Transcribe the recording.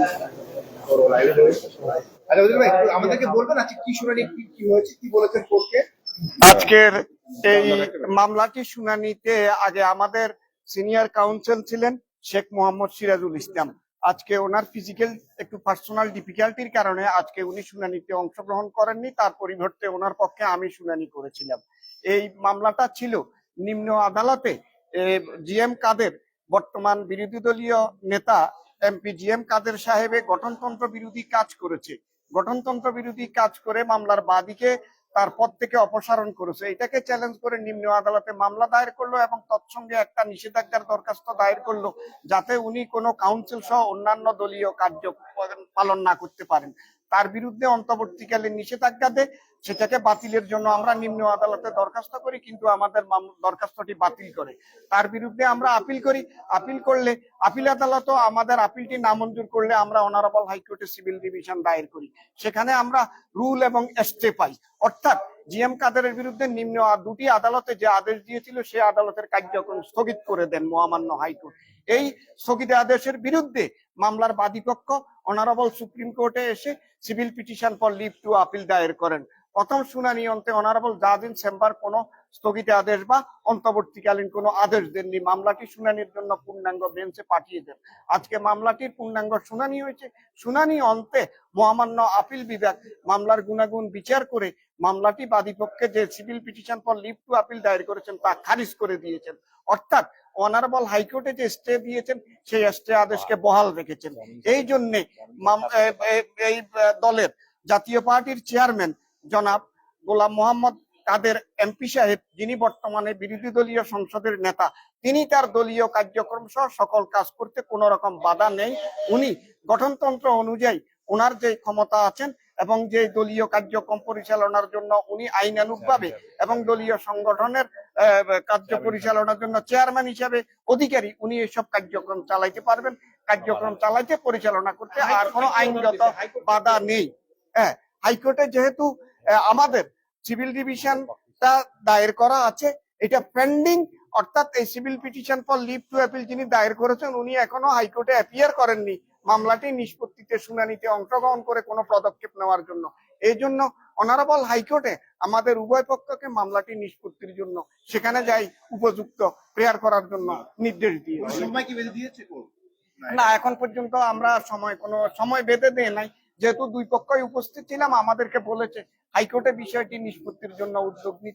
আচ্ছা আজকের এই মামলাটি শুনানিতে আগে আমাদের সিনিয়র কাউন্সিল ছিলেন শেখ মোহাম্মদ সিরাজুল ইসলাম। আজকে ওনার ফিজিক্যাল একটু পার্সোনাল ডিফিকাল্টির কারণে আজকে উনি শুনানিতে অংশগ্রহণ করেননি, তার পরিবর্তে ওনার পক্ষে আমি শুনানি করেছিলাম। এই মামলাটা ছিল নিম্ন আদালতে জিএম কাদের, বর্তমান বিরোধী দলীয় নেতা এমপি জিএম কাদের সাহেবে গঠনতন্ত্র বিরোধী কাজ করেছে। গঠনতন্ত্র বিরোধী কাজ করে মামলার বাদীকে তার পদ থেকে অপসারণ করেছে। এটাকে চ্যালেঞ্জ করে নিম্ন আদালতে মামলা দায়ের করল এবং তৎসঙ্গে একটা নিষেধাজ্ঞার দরখাস্ত দায়ের করল, যাতে উনি কোনো কাউন্সিল সহ অন্যান্য দলীয় কার্য পালন না করতে পারেন। তার বিরুদ্ধে অন্তর্বর্তীকালে নিষেধাজ্ঞা দেয়। সেটাকে বাতিলের জন্য আমরা নিম্ন আদালতে দরখাস্ত করি, কিন্তু আমাদের দরখাস্তটি বাতিল করে। তার বিরুদ্ধে আমরা আপিল করি। আপিল করলে, আপিল আদালতও আমাদের আপিলটি নামঞ্জুর করলে আমরা অনারেবল হাইকোর্টে সিভিল ডিভিশন দায়ের করি। সেখানে আমরা রুল এবং স্টে পাই। অর্থাৎ জিএম কাদেরের বিরুদ্ধে নিম্ন দুটি আদালতে যে আদেশ দিয়েছিল, সে আদালতের কার্যক্রম স্থগিত করে দেন মহামান্য হাইকোর্ট। এই স্থগিত আদেশের বিরুদ্ধে মামলার বাদীপক্ষ অনারেবল সুপ্রিম কোর্টে এসে civil petition for leave to appeal দায়ের করেন। প্রথম শুনানি অন্তে অনারেবল জাজিন চেম্বার কোনো স্থগিত আদেশ বা অন্তর্বর্তীকালীন কোনো আদেশ দেননি। মামলাটি শুনানির জন্য পূর্ণাঙ্গ বেঞ্চে পাঠিয়ে দেন। আজকে মামলাটির পূর্ণাঙ্গ শুনানি হয়েছে। শুনানি অন্তে মহামান্য আপিল বিভাগ মামলার গুণাগুণ বিচার করে মামলাটি বাদীপক্ষে যে civil petition for leave to appeal দায়ের করেছেন তা খারিজ করে দিয়েছেন। অর্থাৎ অনারেবল হাইকোর্টে যে স্টে দিয়েছেন, সেই স্টে আদেশকে বহাল রেখেছেন। এই জন্যে এই দলের জাতীয় পার্টির চেয়ারম্যান জনাব গোলাম মোহাম্মদ কাদের এমপি সাহেব, যিনি বর্তমানে বিরোধী দলীয় সংসদের নেতা, তিনি তার দলীয় কার্যক্রম সহ সকল কাজ করতে কোনো রকম বাধা নেই। উনি গঠনতন্ত্র অনুযায়ী ওনার যে ক্ষমতা আছেন এবং যে দলীয় কার্যক্রম পরিচালনার জন্য উনি আইনানুগভাবে এবং দলীয় সংগঠনের কার্য পরিচালনার জন্য চেয়ারম্যান হিসাবে অধিকারী, উনি এসব কার্যক্রম চালাইতে পারবেন। কার্যক্রম চালাইতে পরিচালনা করতে আর কোনো আইনগত বাধা নেই। হ্যাঁ হাইকোর্টে যেহেতু আমাদের সিভিল ডিভিশনটা দায়ের করা আছে। এটা পেন্ডিং অর্থাৎ এই civil petition for leave to appeal যিনি দায়ের করেছেন উনি এখনও হাইকোর্টে অ্যাপিয়ার করেননি। মামলাটি নিষ্পত্তিতে শুনানিতে অংশগ্রহণ করে কোনো পদক্ষেপ নেওয়ার জন্য। এই জন্য অনারেবল হাইকোর্টে আমাদের উভয় পক্ষকে মামলাটি নিষ্পত্তির জন্য সেখানে যাই উপযুক্ত প্রেয়ার করার জন্য নির্দেশ দিয়ে না এখন পর্যন্ত আমরা সময় কোনো সময় বেঁধে দেয় নাই। যেহেতু দুই পক্ষই উপস্থিত ছিলাম আমাদেরকে বলেছে হাইকোর্টে বিষয়টি নিষ্পত্তির জন্য উদ্যোগ নিতে।